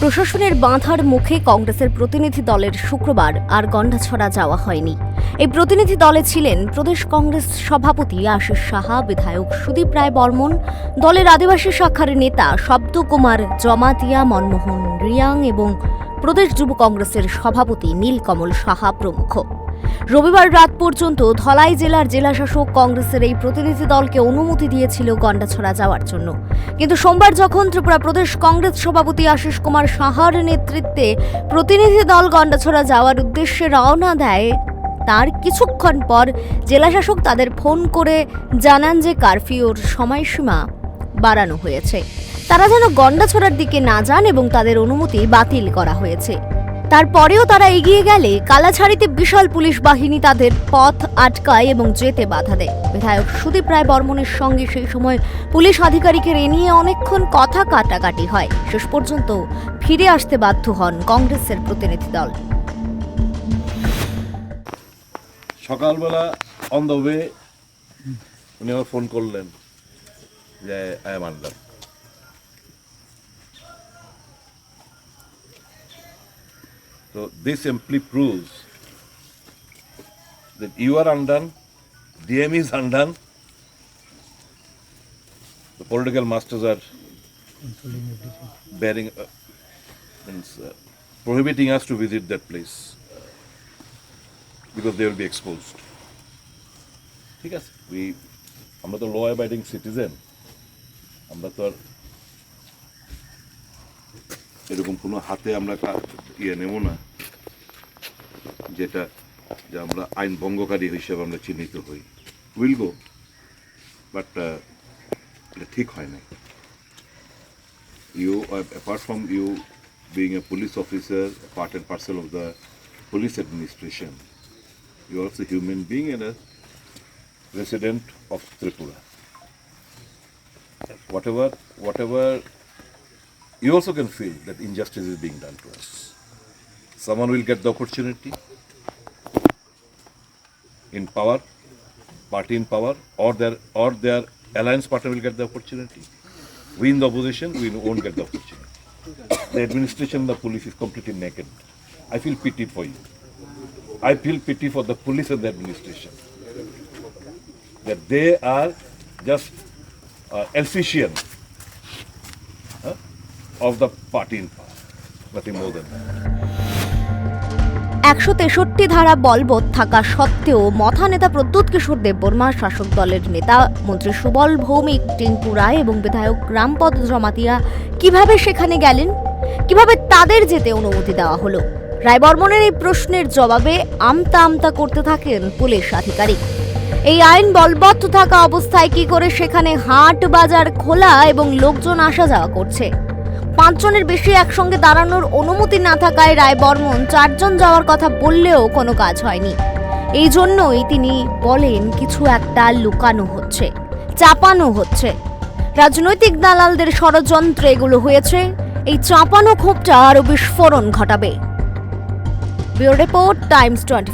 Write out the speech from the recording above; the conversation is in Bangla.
প্রশাসনের বাঁধার মুখে কংগ্রেসের প্রতিনিধি দলের শুক্রবার আর গন্ডাছড়া যাওয়া হয়নি। এই প্রতিনিধি দলে ছিলেন প্রদেশ কংগ্রেস সভাপতি আশিস সাহা, বিধায়ক সুদীপ রায় বর্মন, দলের আদিবাসী শাখার নেতা শব্দকুমার জমাতিয়া, মনমোহন রিয়াং এবং প্রদেশ যুব কংগ্রেসের সভাপতি নীলকমল সাহা প্রমুখ। রবিবার রাত পর্যন্ত ধলাই জেলার জেলাশাসক কংগ্রেসের এই প্রতিনিধি দলকে অনুমতি দিয়েছিল গন্ডাছড়া যাওয়ার জন্য। কিন্তু সোমবার যখন ত্রিপুরা প্রদেশ কংগ্রেস সভাপতি আশিস কুমার সাহার নেতৃত্বে প্রতিনিধি দল গন্ডাছড়া যাওয়ার উদ্দেশ্যে রওনা দেয়, তার কিছুক্ষণ পর জেলাশাসক তাদের ফোন করে জানান যে কারফিউর সময়সীমা বাড়ানো হয়েছে। তারা যেন গন্ডাছড়ার দিকে না যান এবং তাদের অনুমতি বাতিল করা হয়েছে। তারপরেও তারা এগিয়ে গেলে কালাছাড়িতে বিশাল পুলিশ বাহিনী তাদের পথ আটকায় এবং যেতে বাধা দেয়। বিধায়ক সুদীপ রায় বর্মনের সঙ্গে সেই সময় পুলিশ আধিকারিকের এ নিয়ে অনেকক্ষণ কথা কাটাকাটি হয়। শেষ পর্যন্ত ফিরে আসতে বাধ্য হন কংগ্রেসের প্রতিনিধি দল। সকালবেলা অন দ্য ওয়ে উনি আমার ফোন করলেন যে আই তো this simply proves that you are undone, DM is undone, the political masters are bearing, uh, means, uh, prohibiting us to visit that place. because they will be exposed. আছে উই আমরা তো ল অ্যাবাইডিং সিটিজেন আমরা তো আর এরকম কোনো হাতে আমরা ইয়ে নেব না, যেটা যে আমরা আইন ভঙ্গকারী হিসেবে আমরা চিহ্নিত হই। উইল গো বাট এটা ঠিক হয় না you apart from you being a police officer part and parcel of the police administration you also of human being an resident of Tripura whatever whatever you also can feel that injustice is being done to us. Someone will get the opportunity in power, party in power, or their or their alliance partner will get the opportunity. We in the opposition, we won't get the opportunity. The administration, the police is completely naked. I feel pity for you. I feel pity for the police and the administration. That they are just uh, of the party in power. Nothing more than that. একশো তেষট্টি ধারা বলবৎ থাকা সত্ত্বেও মথা নেতা প্রদ্যুৎ কিশোর দেববর্মা, শাসক দলের নেতা, মন্ত্রী সুবল ভৌমিক, টিঙ্কু রায় এবং বিধায়ক রামপদ জমাতিয়া কীভাবে সেখানে গেলেন কীভাবে তাদের যেতে অনুমতি দেওয়া হলো রায়বর্মনের এই প্রশ্নের জবাবে আমতা আমতা করতে থাকেন পুলিশ আধিকারিক এই আইন বলবৎ থাকা অবস্থায় কি করে সেখানে হাট বাজার খোলা এবং লোকজন আসা যাওয়া করছে পাঁচজনের বেশি একসঙ্গে দাঁড়ানোর অনুমতি না থাকায় রায় বর্মন চারজন যাওয়ার কথা বললেও কোনো কাজ হয়নি। এই জন্যই তিনি বলেন কিছু একটা লুকানো হচ্ছে, চাপানো হচ্ছে। রাজনৈতিক দালালদের ষড়যন্ত্রে এগুলো হয়েছে, এই চাপানো ক্ষোভটা আরও বিস্ফোরণ ঘটাবে। Bureau report, Times twenty